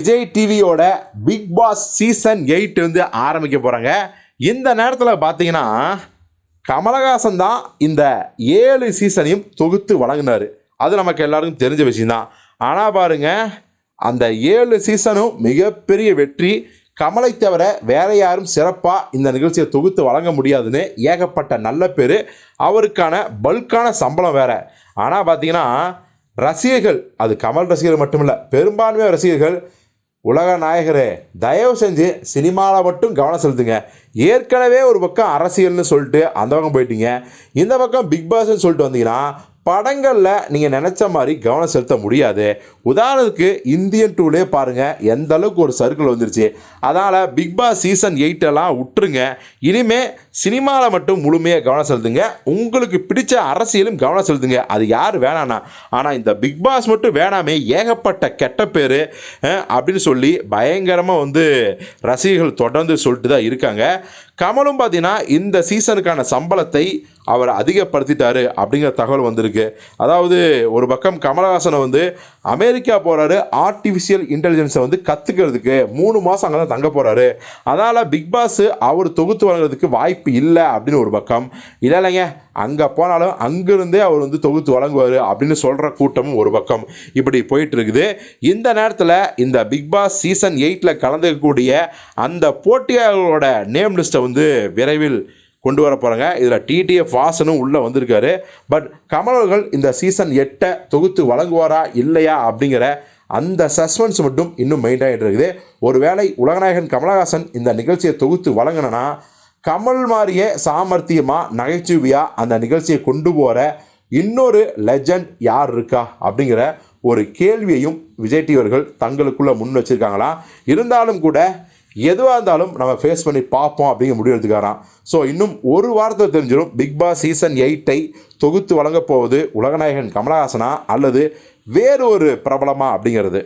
விஜய் டிவியோட big Boss season eight வந்து ஆரம்பிக்க போகிறாங்க இந்த நேரத்தில் பார்த்தீங்கன்னா கமலஹாசன் தான் இந்த ஏழு சீசனையும் தொகுத்து வழங்கினார். அது நமக்கு எல்லாருக்கும் தெரிஞ்ச விஷயம்தான். ஆனால் பாருங்க அந்த ஏழு சீசனும் மிகப்பெரிய வெற்றி. கமலை தவிர வேற யாரும் சிறப்பாக இந்த நிகழ்ச்சியை தொகுத்து வழங்க முடியாதுன்னு ஏகப்பட்ட நல்ல பேர். அவருக்கான பல்கான சம்பளம் வேறு. ஆனால் பார்த்தீங்கன்னா ரசிகர்கள் அது கமல் ரசிகர்கள் மட்டுமில்லை பெரும்பான்மையான ரசிகர்கள் உலக நாயகரே தயவு செஞ்சு சினிமாவில் மட்டும் கவனம் செலுத்துங்க. ஏற்கனவே ஒரு பக்கம் அரசியல்னு சொல்லிட்டு அந்த பக்கம் போயிட்டீங்க. இந்த பக்கம் பிக் பாஸ்ன்னு சொல்லிட்டு வந்தீங்கன்னா படங்களில் நீங்கள் நினச்ச மாதிரி கவனம் செலுத்த முடியாது. உதாரணத்துக்கு இந்தியன் டூலே பாருங்கள் எந்த அளவுக்கு ஒரு சர்க்கிள் வந்துருச்சு. அதனால் பிக் பாஸ் சீசன் எயிட்டெல்லாம் விட்டுருங்க இனிமேல் சினிமாவில் மட்டும் முழுமையாக கவனம் செலுத்துங்க. உங்களுக்கு பிடிச்ச அரசியலும் கவனம் செலுத்துங்க. அது யார் வேணாண்ணா ஆனால் இந்த பிக் பாஸ் மட்டும் வேணாமே ஏகப்பட்ட கெட்ட பேர் அப்படின்னு சொல்லி பயங்கரமாக வந்து ரசிகர்கள் தொடர்ந்து சொல்லிட்டு தான் இருக்காங்க. கமலும் பார்த்தீங்கன்னா இந்த சீசனுக்கான சம்பளத்தை அவர் அதிகப்படுத்திட்டாரு அப்படிங்கிற தகவல் வந்திருக்கு. அதாவது ஒரு பக்கம் கமலஹாசனை வந்து அமெரிக்கா போகிறாரு ஆர்டிஃபிஷியல் இன்டெலிஜென்ஸை வந்து கற்றுக்கிறதுக்கு மூணு மாதம் அங்கே தான் தங்க போகிறாரு அதனால் பிக் பாஸ் அவர் தொகுத்து வழங்குறதுக்கு வாய்ப்பு இல்லை அப்படின்னு ஒரு பக்கம். இல்லை இல்லைங்க அங்கே போனாலும் அங்கேருந்தே அவர் வந்து தொகுத்து வழங்குவார் அப்படின்னு சொல்கிற கூட்டமும் ஒரு பக்கம். இப்படி போயிட்டு இருக்குது. இந்த நேரத்தில் இந்த பிக் பாஸ் சீசன் எயிட்டில் கலந்துக்கக்கூடிய அந்த போட்டியாளர்களோட நேம் லிஸ்ட்டை வந்து விரைவில் கொண்டு வர போகிறாங்க இதில் டிடிஎஃப் வாசனும் உள்ளே வந்திருக்காரு. பட் கமலர்கள் இந்த சீசன் எட்டை தொகுத்து வழங்குவாரா இல்லையா அப்படிங்கிற அந்த சஸ்பென்ஸ் மட்டும் இன்னும் மெயின்டைன் ஆகிட்டு இருக்குது. ஒருவேளை உலகநாயகன் கமலஹாசன் இந்த நிகழ்ச்சியை தொகுத்து வழங்கினா கமல் மாதிரியே சாமர்த்தியமாக நகைச்சுவையாக அந்த நிகழ்ச்சியை கொண்டு போகிற இன்னொரு லெஜண்ட் யார் இருக்கா அப்படிங்கிற ஒரு கேள்வியையும் விஜய் டிவர்கள் தங்களுக்குள்ளே முன் வச்சுருக்காங்களா. இருந்தாலும் கூட எதுவாக இருந்தாலும் நம்ம ஃபேஸ் பண்ணி பார்ப்போம் அப்படிங்கிற முடிவெடுத்துக்காராம் ஸோ இன்னும் ஒரு வாரத்தில் தெரிஞ்சிடும் பிக் பாஸ் சீசன் எயிட்டை தொகுத்து வழங்கப் போவது உலகநாயகன் கமலஹாசனா அல்லது வேறு ஒரு பிரபலமா அப்படிங்கிறது.